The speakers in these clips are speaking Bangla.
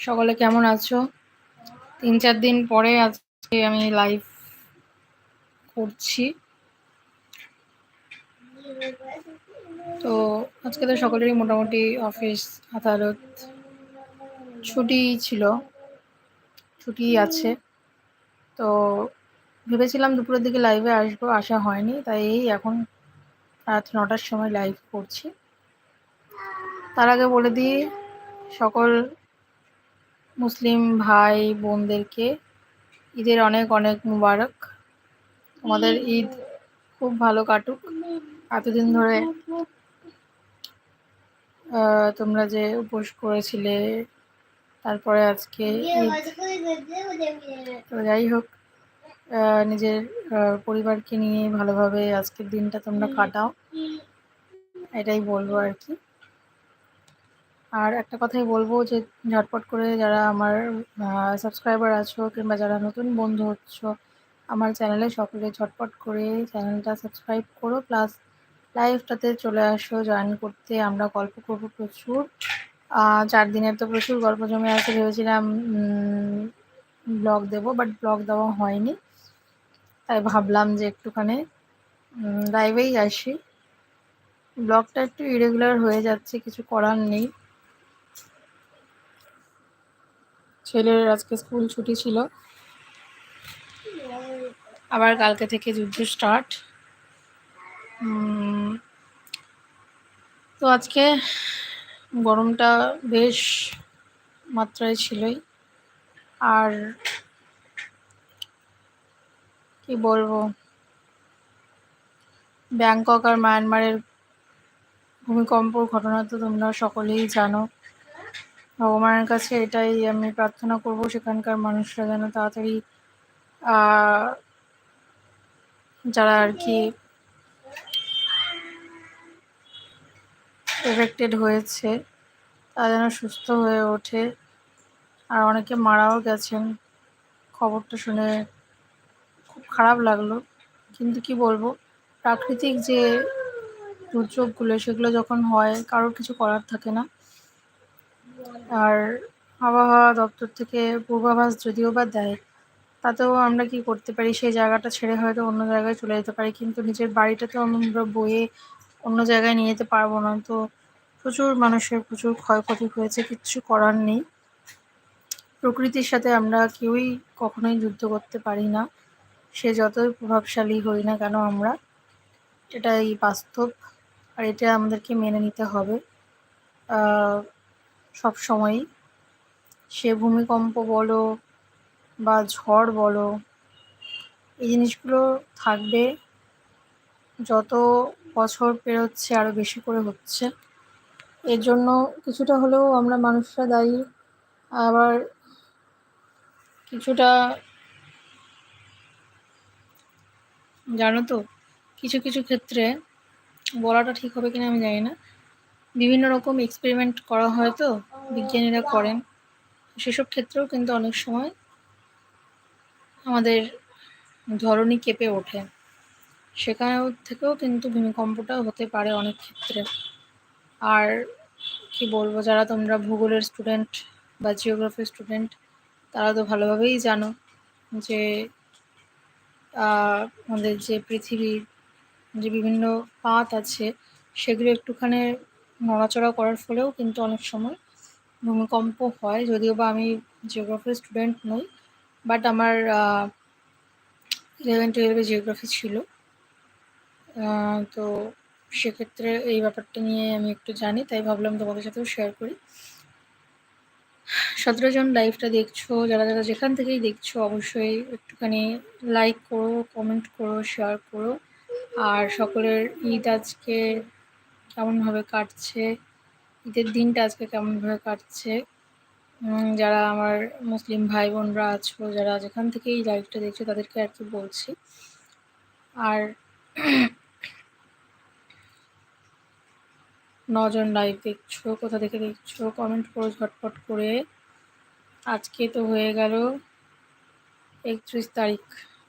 সকলে কেমন আছো? তিন চার দিন পরে আজকে আমি লাইভ করছি। তো আজকে তো সকলেরই মোটামুটি অফিস আদালত ছুটি ছিল, ছুটি আছে। তো ভেবেছিলাম দুপুরের দিকে লাইভে আসব, আসা হয়নি, তাই এই এখন রাত নটার সময় লাইভ করছি। তার আগে বলে দিই, সকল মুসলিম ভাই বোনদেরকে ঈদের অনেক অনেক মুবারক। তোমাদের ঈদ খুব ভালো কাটুক। এতদিন ধরে তোমরা যে উপোস করেছিলে, তারপরে আজকে তো যাই হোক নিজের পরিবারকে নিয়ে ভালোভাবে আজকের দিনটা তোমরা কাটাও। এটাই বলব আর কি। আর একটা কথাই বলব যে ঝটপট করে যারা আমার সাবস্ক্রাইবার আছো কিংবা যারা নতুন বন্ধু হচ্ছ, আমার চ্যানেলে সকলে ঝটপট করে চ্যানেলটা সাবস্ক্রাইব করো প্লাস লাইভটাতে চলে আসো জয়েন করতে আমরা গল্প করব প্রচুর। চার দিনের তো প্রচুর গল্প জমে আছে, ভেবেছিলাম ব্লগ দেব বাট ব্লগ দেওয়া হয়নি। তাই ভাবলাম যে একটুখানি লাইভেই আসি। ব্লগটা একটু ইরেগুলার হয়ে যাচ্ছে, কিছু করার নেই। ছেলের আজকে স্কুল ছুটি ছিল। আবার কালকে থেকে যুদ্ধ স্টার্ট তো আজকে গরমটা বেশ মাত্রায় ছিলই। আর কি বলব? ব্যাংকক আর মায়ানমারের ভূমিকম্পর ঘটনা তো তোমরা সকলেই জানো। ভগবানের কাছে এটাই আমি প্রার্থনা করব, সেখানকার মানুষরা যেন তাড়াতাড়ি যারা আর কি এফেক্টেড হয়েছে, তারা যেন সুস্থ হয়ে ওঠে। আর অনেকে মারাও গেছেন। খবরটা শুনে খুব খারাপ লাগল। কিন্তু কি বলব, প্রাকৃতিক যে দুর্যোগগুলো, সেগুলো যখন হয়, কারোর কিছু করার থাকে না। আর আবহাওয়া দপ্তর থেকে পূর্বাভাস যদিও বা দেয়, তাতেও আমরা কি করতে পারি? সেই জায়গাটা ছেড়ে হয়তো অন্য জায়গায় চলে যেতে পারি, কিন্তু নিজের বাড়িটা তো আমরা বয়ে অন্য জায়গায় নিয়ে যেতে পারব না। তো প্রচুর মানুষের প্রচুর ক্ষয়ক্ষতি হয়েছে, কিচ্ছু করার নেই। প্রকৃতির সাথে আমরা কেউই কখনোই যুদ্ধ করতে পারি না। সে যতই প্রভাবশালী হই না কেন আমরা, এটাই বাস্তব আর এটা আমাদেরকে মেনে নিতে হবে। সব সময়ই। সে ভূমিকম্প বলো বা ঝড় বলো, এই জিনিসগুলো থাকবে। যত বছর পেরোচ্ছে আরও বেশি করে হচ্ছে। এর জন্য কিছুটা হলেও আমরা মানুষরা দায়ী। আবার কিছুটা জানো তো, কিছু কিছু ক্ষেত্রে বলাটা ঠিক হবে কিনা আমি জানি না। বিভিন্ন রকম এক্সপেরিমেন্ট করা হয় তো, বিজ্ঞানীরা করেন। সেসব ক্ষেত্রেও কিন্তু অনেক সময় আমাদের ধরনই কেঁপে ওঠে। সেখান থেকেও কিন্তু ভূমিকম্পটা হতে পারে অনেক ক্ষেত্রে। আর কি বলব, যারা তোমরা ভূগোলের স্টুডেন্ট বা জিওগ্রাফির স্টুডেন্ট তারা তো ভালোভাবেই জানো যে আমাদের যে পৃথিবীর যে বিভিন্ন পাত আছে, সেগুলো একটুখানি নড়াচড়া করার ফলেও কিন্তু অনেক সময় ভূমিকম্প হয়। যদিও বা আমি জিওগ্রাফির স্টুডেন্ট নই বাট আমার ইলেভেন টুয়েলভে জিওগ্রাফি ছিল। তো সেক্ষেত্রে এই ব্যাপারটা নিয়ে আমি একটু জানি, তাই ভাবলাম তোমাদের সাথেও শেয়ার করি। সতেরো জন লাইভটা দেখছ, যারা যারা যেখান থেকেই দেখছ, অবশ্যই একটুখানি লাইক করো কমেন্ট করো শেয়ার করো। আর সকলের ঈদ আজকে কেমনভাবে কাটছে, ঈদের দিনটা আজকে কেমনভাবে কাটছে। যারা আমার মুসলিম ভাই বোনরা আছো, যারা যেখান থেকেই লাইভটা দেখছ, তাদেরকে আর কি বলছি। আর নজন লাইভ দেখছ, কোথা থেকে দেখছ কমেন্ট করো ঝটপট করে। আজকে তো হয়ে গেল একত্রিশ তারিখ,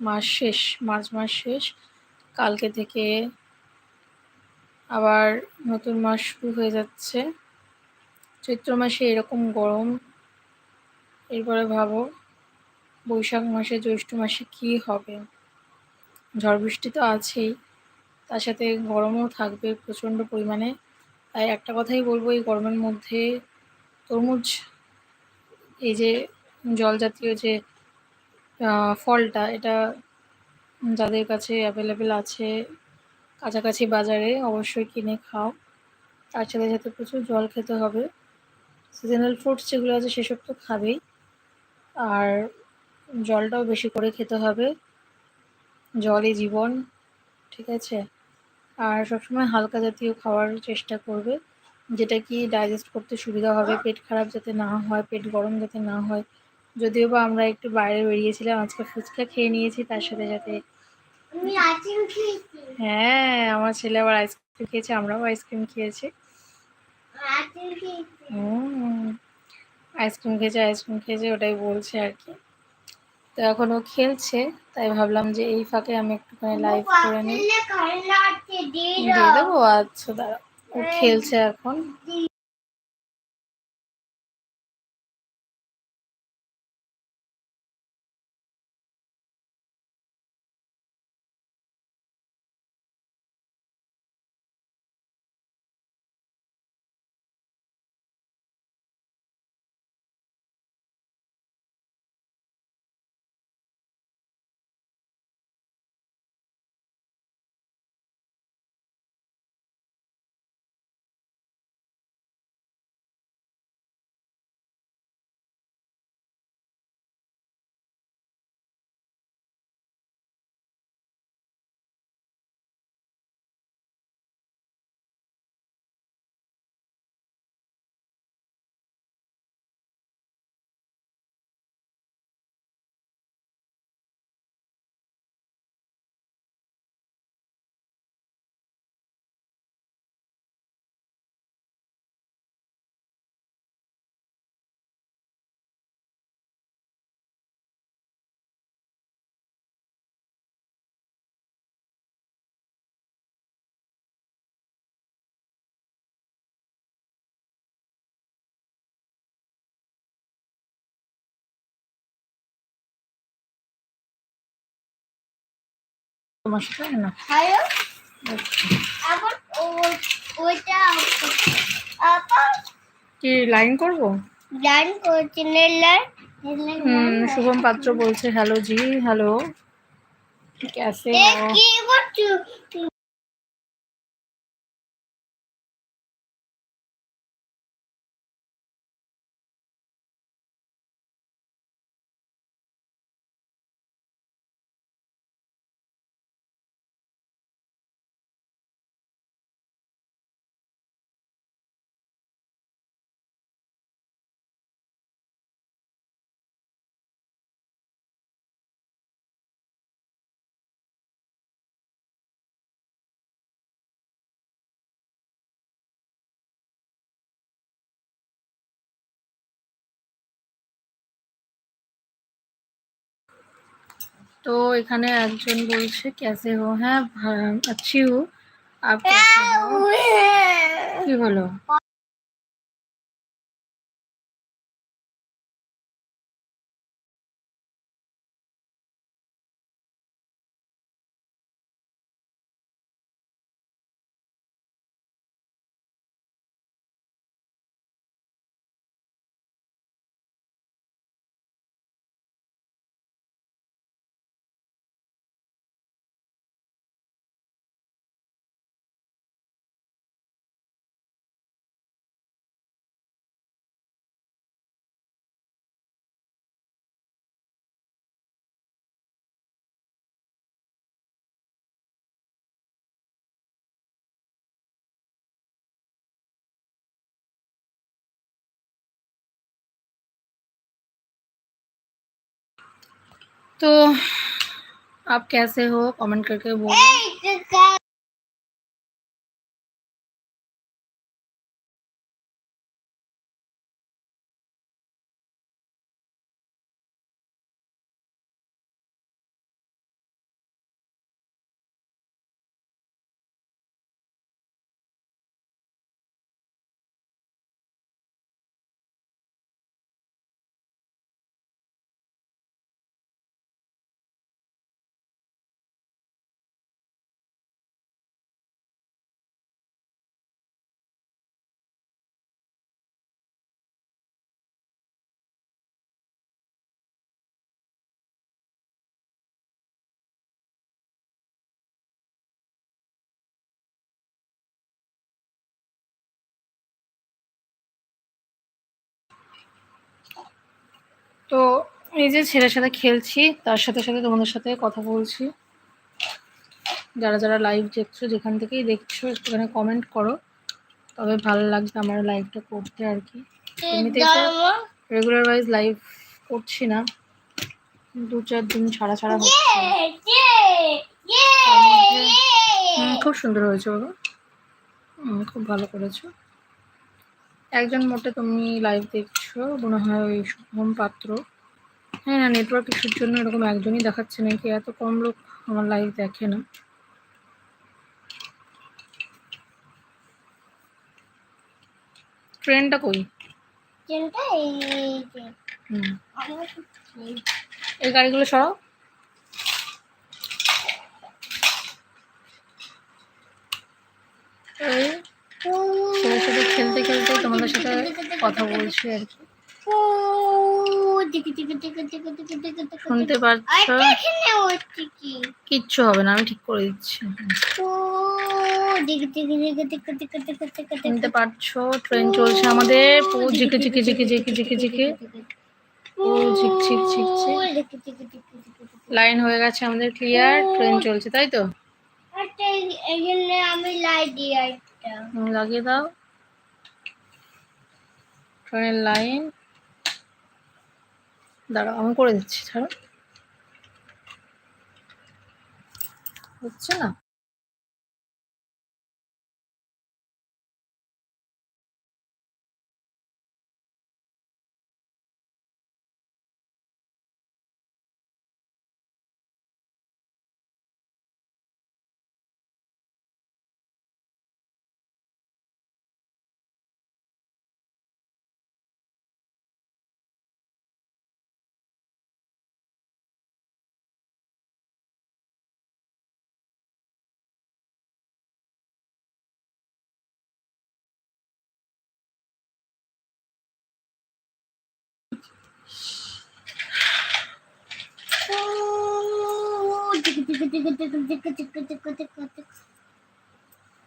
মাস শেষ, মার্চ মাস শেষ। কালকে থেকে আবার নতুন মাস শুরু হয়ে যাচ্ছে। চৈত্র মাসে এরকম গরম। এরপরে ভাবো, বৈশাখ মাসে, জ্যৈষ্ঠ মাসে কী হবে? ঝড় বৃষ্টি তো আছেই। তার সাথে গরমও থাকবে প্রচণ্ড পরিমাণে। তাই একটা কথাই বলব, এই গরমের মধ্যে তরমুজ, এই যে জল জাতীয় যে ফলটা, এটা যাদের কাছে অ্যাভেলেবেল আছে কাছাকাছি বাজারে অবশ্যই কিনে খাও। তার সাথে সাথে প্রচুর জল খেতে হবে। সিজনাল ফ্রুটস যেগুলো আছে সেসব তো খাবেই। আর জলটাও বেশি করে খেতে হবে। জলই জীবন, ঠিক আছে? আর সবসময় হালকা জাতীয় খাওয়ার চেষ্টা করবে, যেটা কি ডাইজেস্ট করতে সুবিধা হবে, পেট খারাপ যাতে না হয়, পেট গরম যাতে না হয়। যদিও বা আমরা একটু বাইরে বেরিয়েছিলাম, আজকে ফুচকা খেয়ে নিয়েছি, তার সাথে সাথে হ্যাঁ আমার ছেলে আবার আইসক্রিম খেয়েছে আমরাও আইসক্রিম খেয়েছি। আইসক্রিম খেয়েছে। আইসক্রিম খেয়েছে ওটাই বলছে আর কি। তো এখন ও খেলছে তাই ভাবলাম যে এই ফাঁকে আমি একটুখানি লাইভ করে নিই। দিয়ে দেবো? আচ্ছা দাঁড়া ও খেলছে এখন। তোমার সাথে না কি লাইন করবো লাইন করছি শুভম পাত্র বলছে হ্যালো জি হ্যালো कैसे हो তো এখানে একজন বলছে কেসে হো। হ্যাঁ আচ্ছি হু। হ্যাঁ। কি হলো तो आप कैसे हो? कमेंट करके बोलो। তো এই যে ছেলের সাথে খেলছি তার সাথে সাথে তোমাদের সাথে কথা বলছি। যারা যারা লাইভ দেখছ যেখান থেকেই দেখছ একটুখানি কমেন্ট করো। তবে ভালো লাগবে আমার লাইভটা করতে আর কি। রেগুলার ওয়াইজ লাইভ করছি না। দু চার দিন ছাড়া ছাড়া হচ্ছে। খুব সুন্দর হয়েছে বাবা। খুব ভালো করেছ। একজন মোটে তুমি লাইভ দেখছ মনে হয় ওই শুভম পাত্র। হ্যাঁ না নেটওয়ার্ক ইস্যুর জন্য এরকম একজনই দেখাচ্ছে নাকি? এত কম লোক আমার লাইভ দেখে না। ট্রেনটা কই? হুম। এই গাড়িগুলো সরাও। এই। ছেলের সাথে খেলতে খেলতে তোমাদের সাথে কথা বলছি আর কি। শুনতে পাচ্ছ? কিচ্ছু হবে না, আমি ঠিক করে দিচ্ছি। শুনতে পাচ্ছ? ট্রেন চলছে আমাদের। পু ঝিকে ঝিকে ঝিকে ঝিকে ঝিকে ঝিকে। লাইন হয়ে গেছে আমাদের ক্লিয়ার ট্রেন চলছে, তাই তো? আমি লাইট দিই হুম, লাগিয়ে দাও ট্রেনের লাইন দাঁড়াও আমি করে দিচ্ছি ছাড়ো হচ্ছে না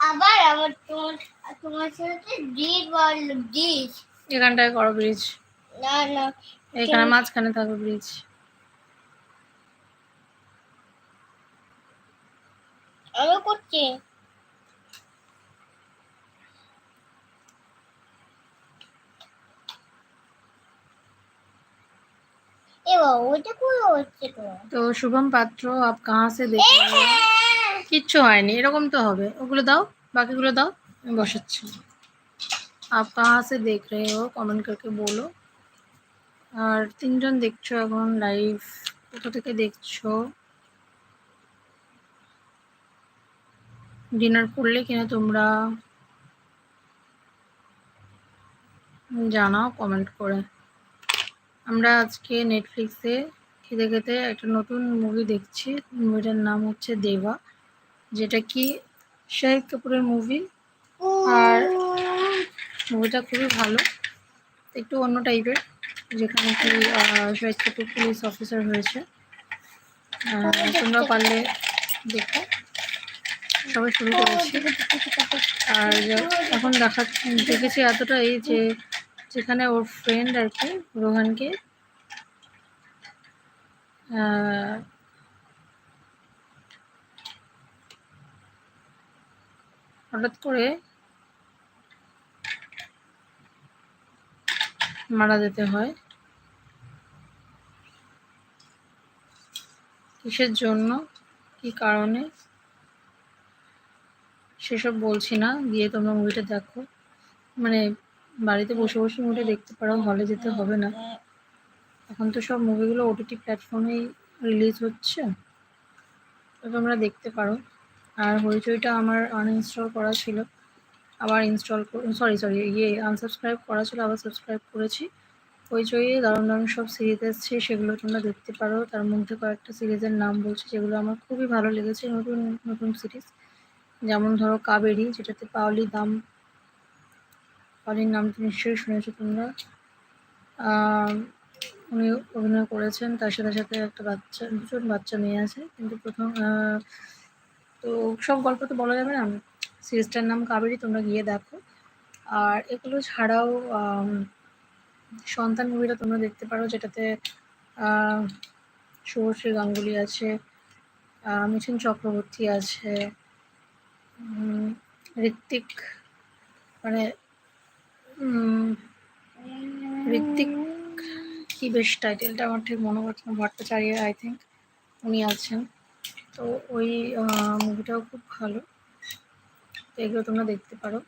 আবার আমার তোমার তোমার সাথে ব্রিজ বল ব্রিজ এখানটায় করো ব্রিজ না না। এখানে মাঝখানে থাকো ব্রিজ আমি করছি এবার ওইটা করে হচ্ছে তো। শুভম পাত্র, আপ কাহা সে দেখে কিচ্ছু হয়নি, এরকম তো হবে। ওগুলো দাও, বাকিগুলো দাও, আমি বসাচ্ছি। আপ কাহা সে দেখ রে হো কমেন্ট করকে বলো। আর তিনজন দেখছ এখন লাইভ কোথা থেকে দেখছ? ডিনার করলে কিনা তোমরা? জানাও কমেন্ট করে। আমরা আজকে নেটফ্লিক্সে খেতে খেতে একটা নতুন মুভি দেখছি। মুভিটার নাম হচ্ছে দেবা যেটা কি শাহিদ কাপুরের মুভি আর মুভিটা খুবই ভালো, একটু অন্য টাইপের যেখানে কি শাহিদ কাপুর পুলিশ অফিসার হয়েছে। তোমরা পারলে দেখো। সবাই শুরু করেছি। আর এখন দেখা, দেখেছি এতটা এই যে যেখানে ওর ফ্রেন্ড আর কি, রোহানকে। হঠাৎ করে মারা যেতে হয়। কিসের জন্য? কি কারণে? সেসব বলছি না, গিয়ে তোমরা মুভিটা দেখো। মানে বাড়িতে বসে বসে মুভিটা দেখতে পারো হলে যেতে হবে না। এখন তো সব মুভিগুলো ওটিটি প্ল্যাটফর্মেই রিলিজ হচ্ছে। তো তোমরা দেখতে পারো। আর হইচইটা আমার আনইনস্টল করা ছিল। আবার ইনস্টল সরি সরি ইয়ে আনসাবস্ক্রাইব করা ছিল, আবার সাবস্ক্রাইব করেছি। হইচইয়ে দারুণ দারুণ সব সিরিজ এসছে, সেগুলো তোমরা দেখতে পারো। তার মধ্যে কয়েকটা সিরিজের নাম বলছি, যেগুলো আমার খুবই ভালো লেগেছে নতুন নতুন সিরিজ যেমন ধরো কাবেরি, যেটাতে পাওলি দাম পাওলির নাম তো নিশ্চয়ই শুনেছো তোমরা। উনি অভিনয় করেছেন, তার সাথে সাথে একটা বাচ্চা, দুজন বাচ্চা মেয়ে আছে, কিন্তু প্রথম তো সব গল্প তো বলা যাবে না। সিরিজটার নাম কাবেরী, তোমরা গিয়ে দেখো। আর এগুলো ছাড়াও সন্তান মুভিটা তোমরা দেখতে পারো, যেটাতে শুভশ্রী গাঙ্গুলি আছে মিঠুন চক্রবর্তী আছে ঋত্বিক মানে ঋত্বিক, কি বেশ টাইটেলটা আমার ঠিক মনে পড়ছে ভট্টাচার্য আই থিঙ্ক উনি আছেন। তো ওই মুভিটাও খুব ভালো। এগুলো তোমরা দেখতে পারো।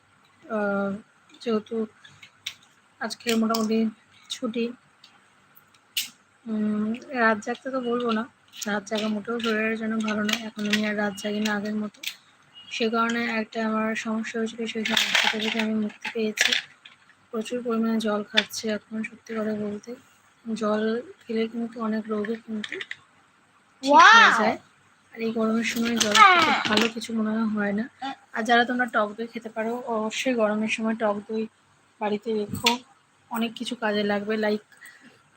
যেহেতু আজকে মোটামুটি ছুটি রাত জাগতে তো বলব না। রাত জাগা মোটেও শরীরের জন্য ভালো নয়। এখন আমি আর রাত জাগি না আগের মতো। সে কারণে একটা আমার সমস্যা হয়েছিল, সেই সমস্যা থেকে আমি মুক্তি পেয়েছি। প্রচুর পরিমাণে জল খাচ্ছে এখন সত্যি কথা বলতে। জল খেলে কিন্তু অনেক রোগে কিন্তু হয়ে যায়। আর এই গরমের সময় জল খেতে ভালো কিছু মনে হয় হয় না। আর যারা তোমরা টক দই খেতে পারো অবশ্যই গরমের সময় টক দই বাড়িতে রেখো। অনেক কিছু কাজে লাগবে লাইক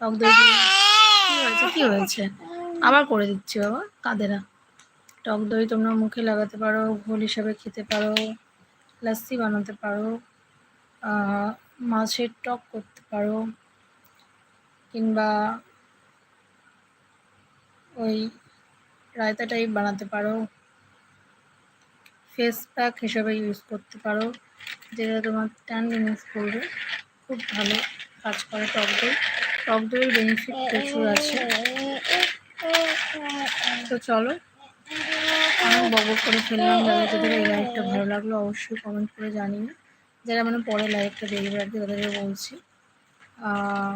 টক দই কি হয়েছে? কি হয়েছে? আবার করে দিচ্ছি বাবা? কাঁদে না। টক দই তোমরা মুখে লাগাতে পারো ঘোল হিসাবে খেতে পারো লাস্সি বানাতে পারো। আহ, মাছের টক করতে পারো কিংবা ওই রায়তা টাইপ বানাতে পারো। ফেস প্যাক হিসেবে ইউজ করতে পারো, যেটা তোমার ট্যান রিমুভ করবে। খুব ভালো কাজ করে টক দই। টক দইয়ের বেনিফিট প্রচুর আছে। তো চলো, আমি বকবক করে ফেললাম যাদের যাদের এই লাইভটা ভালো লাগল অবশ্যই কমেন্ট করে জানিও। যারা মানে পরে লাইভটা দেখবে আর কি তাদেরকে বলছি। আহ,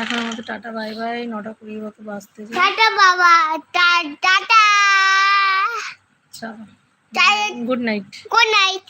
এখন আমাদের টাটা বাই বাই নটা কুড়ি মতো বাঁচতে টাটা বাবা tata. Good night good night